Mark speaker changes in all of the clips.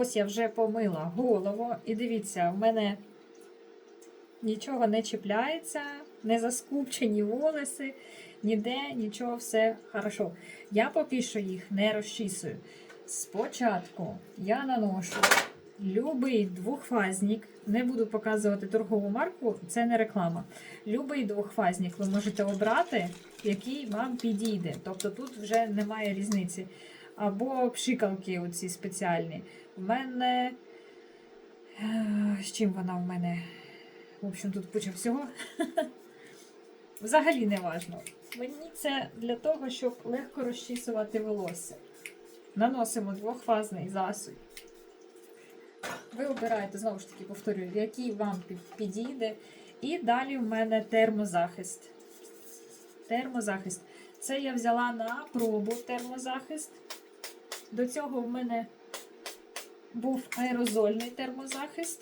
Speaker 1: Ось я вже помила голову, і дивіться, в мене нічого не чіпляється, не заскупчені волоси, ніде нічого, все хорошо. Я поки що їх не розчісую. Спочатку я наношу любий двохфазник. Не буду показувати торгову марку, це не реклама. Любий двохфазник ви можете обрати, який вам підійде. Тобто тут вже немає різниці. Або пшикалки оці спеціальні. У мене. е, З чим вона в мене? В общем, тут куча всього. Взагалі не важно. Мені це для того, щоб легко розчісувати волосся. Наносимо двохфазний засіб. Ви обираєте, знову ж таки, повторюю, який вам підійде. І далі в мене термозахист. Термозахист. Це я взяла на пробу термозахист. До цього в мене був аерозольний термозахист.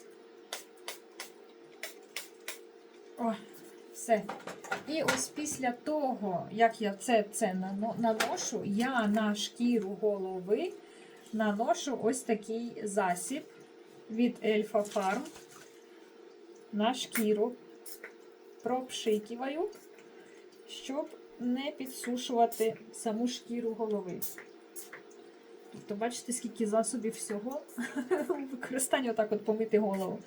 Speaker 1: О, все. І ось після того, як я це, це наношу, я на шкіру голови наношу ось такий засіб від Elfa Farm на шкіру. Пропшикиваю, щоб не підсушувати саму шкіру голови. Тобто, бачите, скільки засобів всього у використанні отак от помити голову.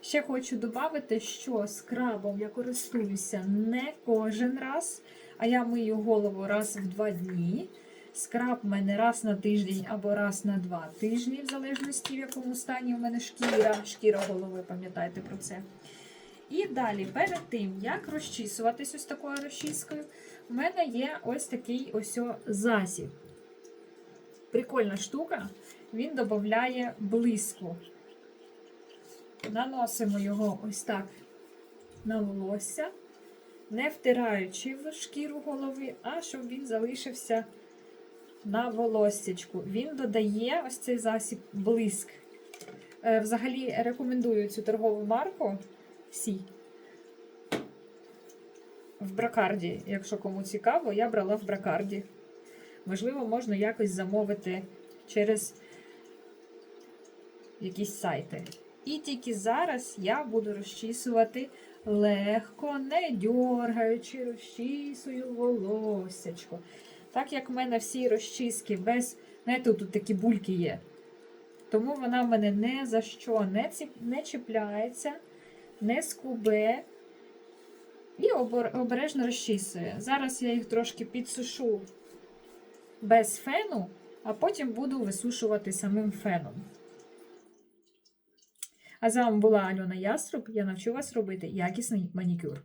Speaker 1: Ще хочу додати, що скрабом я користуюся не кожен раз, а я мию голову раз в два дні. Скраб в мене раз на тиждень або раз на два тижні, в залежності, в якому стані у мене шкіра, шкіра голови, пам'ятайте про це. І далі, перед тим, як розчісуватись ось такою розчіскою, у мене є ось такий ось засіб. Прикольна штука, він додає блиску. Наносимо його ось так на волосся, не втираючи в шкіру голови, а щоб він залишився на волоссячку. Він додає ось цей засіб блиск. Е, Взагалі рекомендую цю торгову марку всі. В бракарді, якщо кому цікаво, я брала в бракарді. Можливо, можна якось замовити через якісь сайти. І тільки зараз я буду розчісувати легко, не дьоргаючи, розчісую волоссячко. Так як в мене всі розчіски без. Знаєте, тут такі бульки є. Тому вона в мене не за що не, ціп, не чіпляється, не скубе і обережно розчісує. Зараз я їх трошки підсушу без фену, а потім буду висушувати самим феном. А з вами була Альона Яструб. Я навчу вас робити якісний манікюр.